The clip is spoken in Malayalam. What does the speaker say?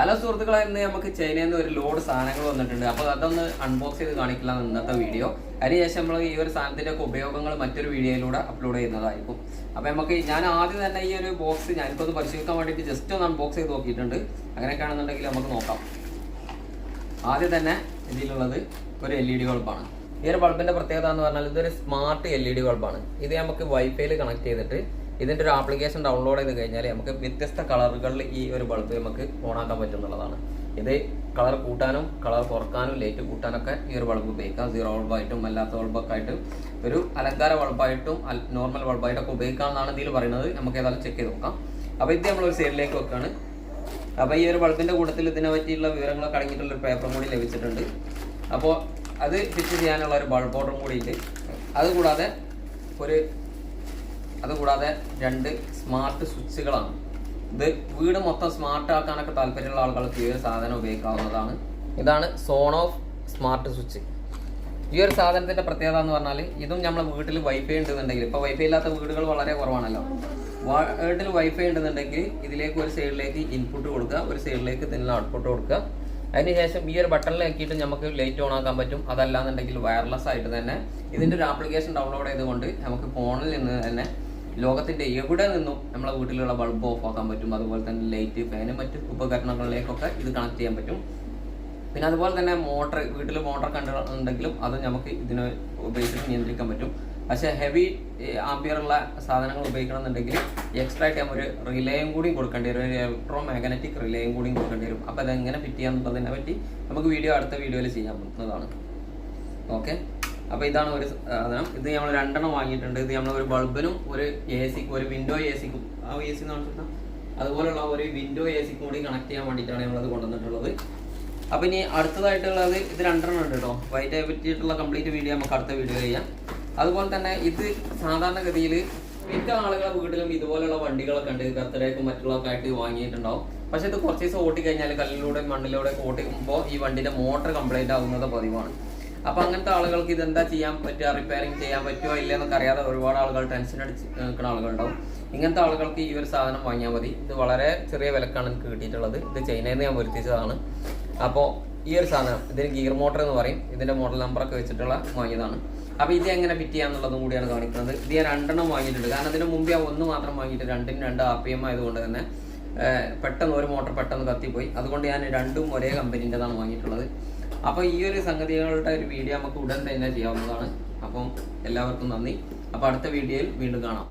ഹലോ സുഹൃത്തുക്കളെ ഇന്ന് നമുക്ക് ചൈനയിൽ നിന്ന് ഒരു ലോഡ് സാധനങ്ങൾ വന്നിട്ടുണ്ട്. അപ്പോൾ അതൊന്ന് അൺബോക്സ് ചെയ്ത് കാണിക്കില്ല ഇന്നത്തെ വീഡിയോ അതിനുശേഷം നമ്മൾ ഈ ഒരു സാധനത്തിന്റെ ഒക്കെ ഉപയോഗങ്ങൾ മറ്റൊരു വീഡിയോയിലൂടെ അപ്ലോഡ് ചെയ്യുന്നതായിരിക്കും. അപ്പോൾ നമുക്ക് ഞാൻ ആദ്യം തന്നെ ഈ ഒരു ബോക്സ് ഞാനിപ്പോൾ ഒന്ന് പരിശോധിക്കാൻ വേണ്ടിയിട്ട് ജസ്റ്റ് ഒന്ന് അൺബോക്സ് ചെയ്ത് നോക്കിയിട്ടുണ്ട്. അങ്ങനെയൊക്കെ ആണെന്നുണ്ടെങ്കിൽ നമുക്ക് നോക്കാം. ആദ്യം തന്നെ ഇതിലുള്ളത് ഒരു എൽ ഇ ഡി ബൾബാണ് ഈ ഒരു ബൾബിന്റെ പ്രത്യേകത എന്ന് പറഞ്ഞാൽ ഇതൊരു സ്മാർട്ട് എൽ ഇ ഡി ബൾബാണ് ഇത് നമുക്ക് വൈഫൈയിൽ കണക്ട് ചെയ്തിട്ട് ഇതിന്റെ ഒരു ആപ്ലിക്കേഷൻ ഡൗൺലോഡ് ചെയ്ത് കഴിഞ്ഞാൽ നമുക്ക് വ്യത്യസ്ത കളറുകളിൽ ഈ ഒരു ബൾബ് നമുക്ക് ഓണാക്കാൻ പറ്റുന്നുള്ളതാണ്. ഇത് കളർ കൂട്ടാനും കളർ കുറക്കാനും ലൈറ്റ് കൂട്ടാനൊക്കെ ഈ ഒരു ബൾബ് ഉപയോഗിക്കാം. സീറോ ബൾബായിട്ടും അല്ലാത്ത ബൾബൊക്കെ ആയിട്ട് ഒരു അലങ്കാര ബൾബായിട്ടും നോർമൽ ബൾബായിട്ടൊക്കെ ഉപയോഗിക്കാമെന്നാണ് ഇതിൽ പറയുന്നത്. നമുക്ക് ഏതായാലും ചെക്ക് ചെയ്ത് നോക്കാം. അപ്പോൾ ഇത് നമ്മളൊരു സൈഡിലേക്ക് വെക്കുകയാണ് അപ്പോൾ ഈ ഒരു ബൾബിന്റെ കൂട്ടത്തിൽ ഇതിനെ പറ്റിയുള്ള വിവരങ്ങളൊക്കെ അടങ്ങിയിട്ടുള്ള ഒരു പേപ്പറും കൂടി ലഭിച്ചിട്ടുണ്ട്. അപ്പോൾ അത് ഫിറ്റ് ചെയ്യാനുള്ള ഒരു ബൾബ് ഓർഡറും കൂടി ഉണ്ട്. അതുകൂടാതെ ഒരു അതുകൂടാതെ രണ്ട് സ്മാർട്ട് സ്വിച്ചുകളാണ്. ഇത് വീട് മൊത്തം സ്മാർട്ട് ആക്കാനൊക്കെ താല്പര്യമുള്ള ആളുകൾക്ക് ഈ ഒരു സാധനം ഉപയോഗിക്കാവുന്നതാണ്. ഇതാണ് സോൺ ഓഫ് സ്മാർട്ട് സ്വിച്ച്. ഈ ഒരു സാധനത്തിന്റെ പ്രത്യേകത എന്ന് പറഞ്ഞാൽ ഇതും നമ്മളെ വീട്ടിൽ വൈഫൈ ഉണ്ടെന്നുണ്ടെങ്കിൽ ഇപ്പോൾ വൈഫൈ ഇല്ലാത്ത വീടുകൾ വളരെ കുറവാണല്ലോ. വീട്ടിൽ വൈഫൈ ഉണ്ടെന്നുണ്ടെങ്കിൽ ഇതിലേക്ക് ഒരു സൈഡിലേക്ക് ഇൻപുട്ട് കൊടുക്കുക ഒരു സൈഡിലേക്ക് ഇതിനുള്ള ഔട്ട്പുട്ട് കൊടുക്കുക. അതിനുശേഷം ഈ ഒരു ബട്ടണിലാക്കിയിട്ട് നമുക്ക് ലൈറ്റ് ഓൺ ആക്കാൻ പറ്റും. അതല്ലാന്നുണ്ടെങ്കിൽ വയർലെസ് ആയിട്ട് തന്നെ ഇതിന്റെ ഒരു ആപ്ലിക്കേഷൻ ഡൗൺലോഡ് ചെയ്തുകൊണ്ട് നമുക്ക് ഫോണിൽ നിന്ന് തന്നെ ലോകത്തിന്റെ എവിടെ നിന്നും നമ്മളെ വീട്ടിലുള്ള ബൾബ് ഓഫ് ആക്കാൻ പറ്റും? അതുപോലെ തന്നെ ലൈറ്റ് ഫാനും മറ്റ് ഉപകരണങ്ങളിലേക്കൊക്കെ ഇത് കണക്ട് ചെയ്യാൻ പറ്റും. പിന്നെ അതുപോലെ തന്നെ മോട്ടർ വീട്ടിൽ മോട്ടർ കണ്ടിട്ടുണ്ടെങ്കിലും അത് നമുക്ക് ഇതിനെ ഉപയോഗിച്ചിട്ട് നിയന്ത്രിക്കാൻ പറ്റും. പക്ഷേ ഹെവി ആംബിയറുള്ള സാധനങ്ങൾ ഉപയോഗിക്കണമെന്നുണ്ടെങ്കിൽ എക്സ്ട്രാ ആയിട്ട് ഒരു റിലേയും കൂടി കൊടുക്കേണ്ടി വരും. ഒരു ഇലക്ട്രോ മാഗ്നറ്റിക് റിലേയും കൂടി കൊടുക്കേണ്ടി വരും. അപ്പോൾ അതെങ്ങനെ ഫിറ്റ് ചെയ്യാന്നുള്ളതിനെ പറ്റി നമുക്ക് വീഡിയോ അടുത്ത വീഡിയോയിൽ ചെയ്യാൻ പറ്റുന്നതാണ് ഓക്കെ അപ്പോൾ ഇതാണ് ഒരു സാധനം. ഇത് നമ്മൾ രണ്ടെണ്ണം വാങ്ങിയിട്ടുണ്ട്. ഇത് നമ്മൾ ഒരു ബൾബിനും ഒരു എ സിക്കും ഒരു വിൻഡോ എ സിക്കും ആ എ സി എന്ന് അതുപോലുള്ള ഒരു വിൻഡോ എ സിക്കും കൂടി കണക്ട് ചെയ്യാൻ വേണ്ടിയിട്ടാണ് നമ്മളത് കൊണ്ടുവന്നിട്ടുള്ളത്. അപ്പൊ ഇനി അടുത്തതായിട്ടുള്ളത് ഇത് രണ്ടെണ്ണം ഉണ്ട് കേട്ടോ. വൈറ്റ് പറ്റിയിട്ടുള്ള കംപ്ലീറ്റ് വീഡിയോ നമുക്ക് അടുത്ത വീഡിയോ ചെയ്യാം. അതുപോലെ തന്നെ ഇത് സാധാരണഗതിയിൽ മിക്ക ആളുകളുടെ വീട്ടിലും ഇതുപോലുള്ള വണ്ടികളൊക്കെ ഉണ്ട്. ബർത്ത്ഡേക്കും മറ്റുള്ളവർക്ക് ആയിട്ട് വാങ്ങിയിട്ടുണ്ടാവും. പക്ഷെ ഇത് കുറച്ച് ദിവസം ഓട്ടിക്കഴിഞ്ഞാൽ കല്ലിലൂടെ മണ്ണിലൂടെ ഓട്ടിക്കുമ്പോൾ ഈ വണ്ടിന്റെ മോട്ടർ കംപ്ലൈന്റ് ആവുന്നത് പതിവാണ്. അപ്പൊ അങ്ങനത്തെ ആളുകൾക്ക് ഇതെന്താ ചെയ്യാൻ പറ്റുക? റിപ്പയറിങ് ചെയ്യാൻ പറ്റുമോ ഇല്ല എന്നൊക്കെ അറിയാതെ ഒരുപാട് ആളുകൾ ടെൻഷൻ അടിച്ച് നിൽക്കുന്ന ആളുകളുണ്ടാവും. ഇങ്ങനത്തെ ആളുകൾക്ക് ഈ ഒരു സാധനം വാങ്ങിയാൽ മതി. ഇത് വളരെ ചെറിയ വിലക്കാണ് എനിക്ക് കിട്ടിയിട്ടുള്ളത്. ഇത് ചൈനയിൽ നിന്ന് ഞാൻ വരുത്തിച്ചതാണ്. അപ്പോൾ ഈ ഒരു സാധനം ഇതിന് ഗിയർ മോട്ടർ എന്ന് പറയും. ഇതിന്റെ മോഡൽ നമ്പറൊക്കെ വെച്ചിട്ടുള്ള വാങ്ങിയതാണ്. അപ്പോൾ ഇത് എങ്ങനെ ഫിറ്റ് ചെയ്യാന്നുള്ളതും കൂടിയാണ് കാണിക്കുന്നത്. ഇത് ഞാൻ രണ്ടെണ്ണം വാങ്ങിയിട്ടുണ്ട്. കാരണം അതിന് മുമ്പ് ഞാൻ ഒന്ന് മാത്രം വാങ്ങിയിട്ട് രണ്ടിന് രണ്ട് ആർ പി എം ആയതുകൊണ്ട് തന്നെ പെട്ടെന്ന് ഒരു മോട്ടർ പെട്ടെന്ന് കത്തിപ്പോയി. അതുകൊണ്ട് ഞാൻ രണ്ടും ഒരേ കമ്പനീന്റെതാണ് വാങ്ങിയിട്ടുള്ളത്. അപ്പോൾ ഈ ഒരു സംഗതികളുടെ ഒരു വീഡിയോ നമുക്ക് ഉടൻ തന്നെ ചെയ്യാവുന്നതാണ്. അപ്പം എല്ലാവർക്കും നന്ദി. അപ്പോൾ അടുത്ത വീഡിയോയിൽ വീണ്ടും കാണാം.